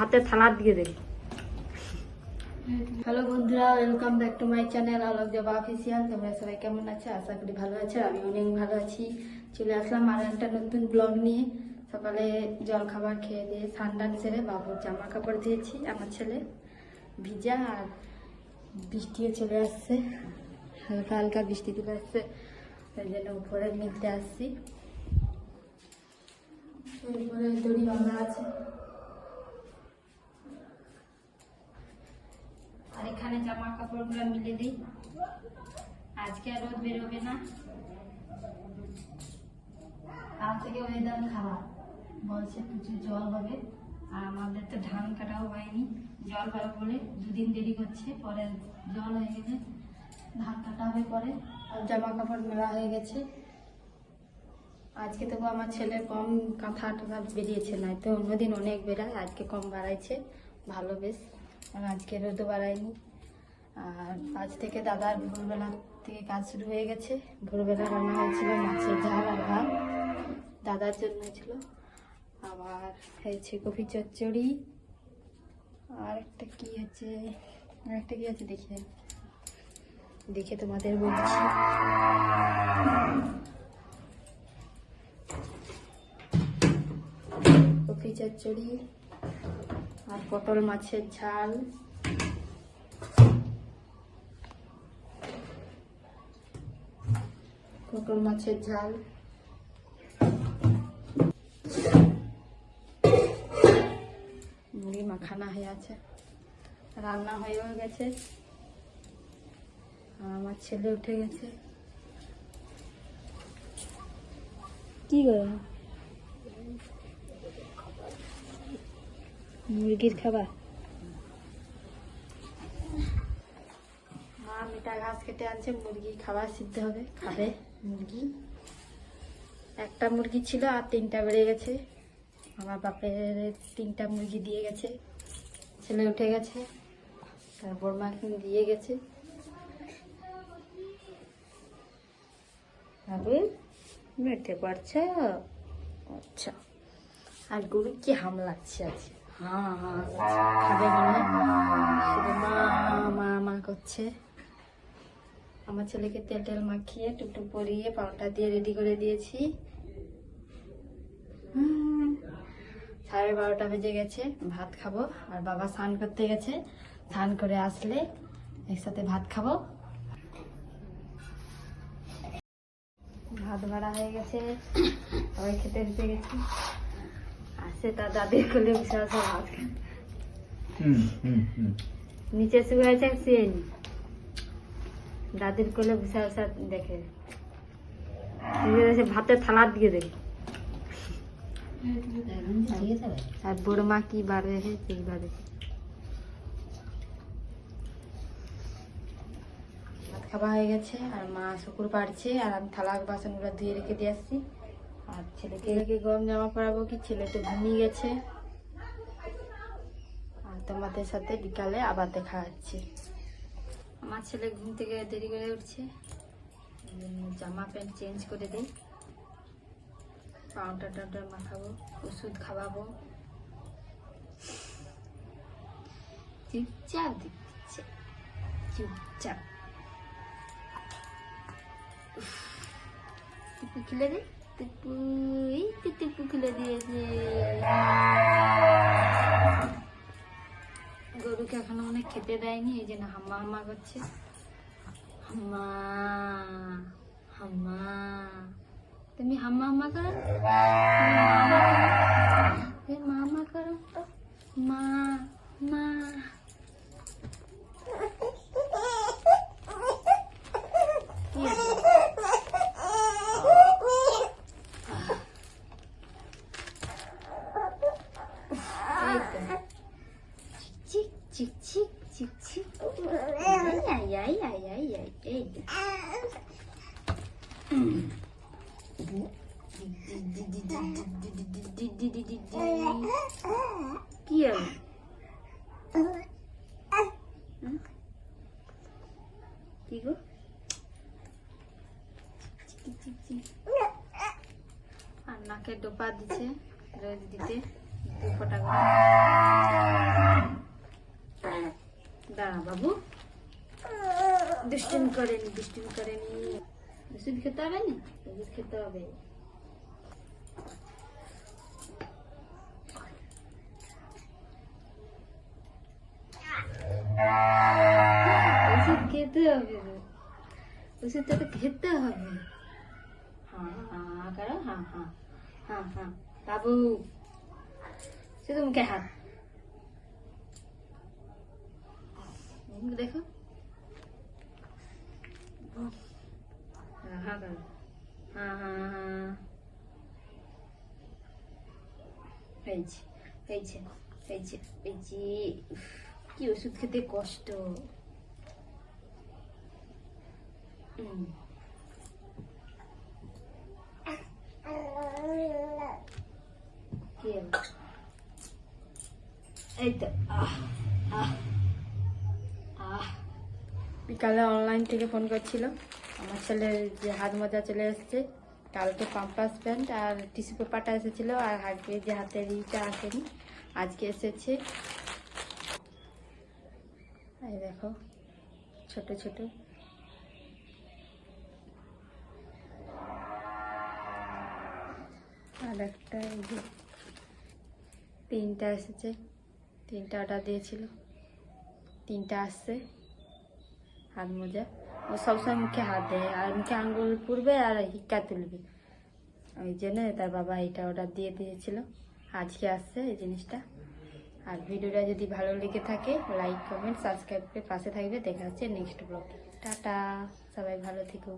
হাতে থালা দিয়ে দেবে হ্যালো বন্ধুরা welcome back to my channel Alok Joba official তোমরা সবাই কেমন আছো? আশা করি ভালো আছো, আমি অনেক ভালো আছি। চলে আসলাম আর একটা নতুন ব্লগ নিয়ে। সকালে জল খাবার খেয়ে দিয়ে ঠান্ডা সেরে বাবুর জামা কাপড় দিয়েছি, আমার ছেলে ভিজা আর বৃষ্টিও চলে আসছে। হালকা হালকা বৃষ্টি চলে আসছে ওই জন্য উপরে মিলতে আসছি। দড়ি বাঁধা আছে আর এখানে জামা কাপড়গুলো মিলে দিই। আজকে আর রোদ বেরোবে না। কাল থেকে ওয়েদার খারাপ। বলছে প্রচুর জল হবে। আর আমাদের তো ধান কাটাও হয়নি। জল পরে বলে দুদিন দেরি করছে। পরে জল হয়ে গেলে ধান কাটা হবে পরে। আর জামা কাপড় মেলা হয়ে গেছে। আজকে তবু আমার ছেলের কম কাঁথা টাথা বেরিয়েছে না তো অন্যদিন অনেক বেরায় আজকে কম বাড়াইছে। ভালো বেশ। আর আজকে রোদও বাড়ায়নি। আর আজ থেকে দাদার ভোরবেলা থেকে কাজ শুরু হয়ে গেছে। ভোরবেলা রান্না হয়েছিল মাছের ঝাল আর ভাত। দাদার জন্য ছিল আবার হয়েছে কফি চচ্চড়ি। আর একটা কি আছে আর একটা কি আছে দেখে। দেখে তোমাদের বলছি। কফি চচ্চড়ি আর পটল মাছের ঝাল। পটল মাছের ঝাল। মুড়ি মাখানা হয়ে আছে। রান্না হয়েও গেছে। আর আমার ছেলে উঠে গেছে। কি করে মুরগির খাবার? মিঠা ঘাস কেটে আনছে, মুরগি খাবার সিদ্ধ হবে। খাবে মুরগি। একটা মুরগি ছিল আর তিনটা বেড়ে গেছে। আমার বাপের তিনটা মুরগি দিয়ে গেছে। ছেলে উঠে গেছে। তারপর মাকে দিয়ে গেছে। মেটে পারছে? আচ্ছা। আর গরু কি হাম লাগছে আছে হ্যাঁ হ্যাঁ খাবে মনে মা মা মা করছে। আমার ছেলেকে তেল টেল মাখিয়ে টুকটুক পরিয়ে পাউডার দিয়ে রেডি করে দিয়েছি। সাড়ে বারোটা বেজে গেছে ভাত খাব। আর বাবা স্নান করতে গেছে। স্নান করে আসলে একসাথে ভাত খাব। ভাত বাড়া হয়ে গেছে। সবাই খেতে দিতে গেছি। আসে তার দাদির কোলে বসে ভাত নিচে শুয়ে আছে শুয়ে নি। দাদির কোলে বসে বসে দেখে। ভাতের থালা দিয়ে দেবে। আর বড় কি বারে হে, সেই বারে। ভাত খাওয়া হয়ে গেছে, আর মা শুকুর পাড়ছে, আর আমি থালা বাসনগুলো ধুয়ে রেখে দিয়ে আসছি। আর ছেলেকে রেখে গরম জামা পরাবো কি, ছেলে তো ঘুমিয়ে গেছে। আর তোমাদের সাথে বিকালে আবার দেখা হচ্ছে। আমার ছেলে ঘুম থেকে দেরি করে উঠছে। জামা প্যান্ট চেঞ্জ করে দিই। পাউডার টাউডার মাখাবো, ওষুধ খাওয়াবো। চুপচাপ দিচ্ছে চুপচাপ। টিপু খুলে দে টিপু এই টিপু খুলে দিয়েছে। গরুকে এখনও অনেক খেতে দেয়নি, এই জন্য হাম্মা হাম্মা করছে। হাম্মা হাম্মা। তুমি হাম্মা হাম্মা করো এ মামা করো তো মা মা কি আছে? এই তো। চিক চিক চিক আই আই আই আই আই এই। কি কি আর নাকে ডোপা দিছে রোদ দিতে ফোটা দাঁড়া বাবু দুষ্টুমি করেনি দুষ্টুমি করেনি ওষুধ খেতে হবে না ওষুধ খেতে হবে ওষুধ খেতে হবে ওষুধটা তো খেতে হবে হ্যাঁ হ্যাঁ করো হ্যাঁ হ্যাঁ হ্যাঁ হ্যাঁ বাবু শুধু মুখে হাত মুখ দেখো হ্যাঁ হ্যাঁ হ্যাঁ হ্যাঁ হ্যাঁ হয়েছে হয়েছে কি ওষুধ খেতে কষ্ট হুম এই তো আহ আহ বিকালে অনলাইন থেকে ফোন করছিল। আমার ছেলের যে হাত মোজা চলে এসেছে, কালকে পাম্পাস প্যান্ট আর টিস্যু পেপারটা এসেছিল আর আগে যে হাতের ইটা আসেনি, আজকে এসেছে। এই দেখো, ছোট ছোট। আর একটা এই যে তিনটা এসেছে, তিনটা অর্ডার দিয়েছিল। তিনটা আসছে। হাত মোজা। ও সবসময় মুখে হাত দেয়, আর মুখে আঙ্গুল পুড়বে আর হিক্কা তুলবে। ওই জন্য তার বাবা এটা অর্ডার দিয়ে দিয়েছিল। আজকে আসছে এই জিনিসটা। আর ভিডিওটা যদি ভালো লেগে থাকে লাইক কমেন্ট সাবস্ক্রাইব করে পাশে থাকবে। দেখা হচ্ছে নেক্সট ব্লগে টাটা! সবাই ভালো থেকো।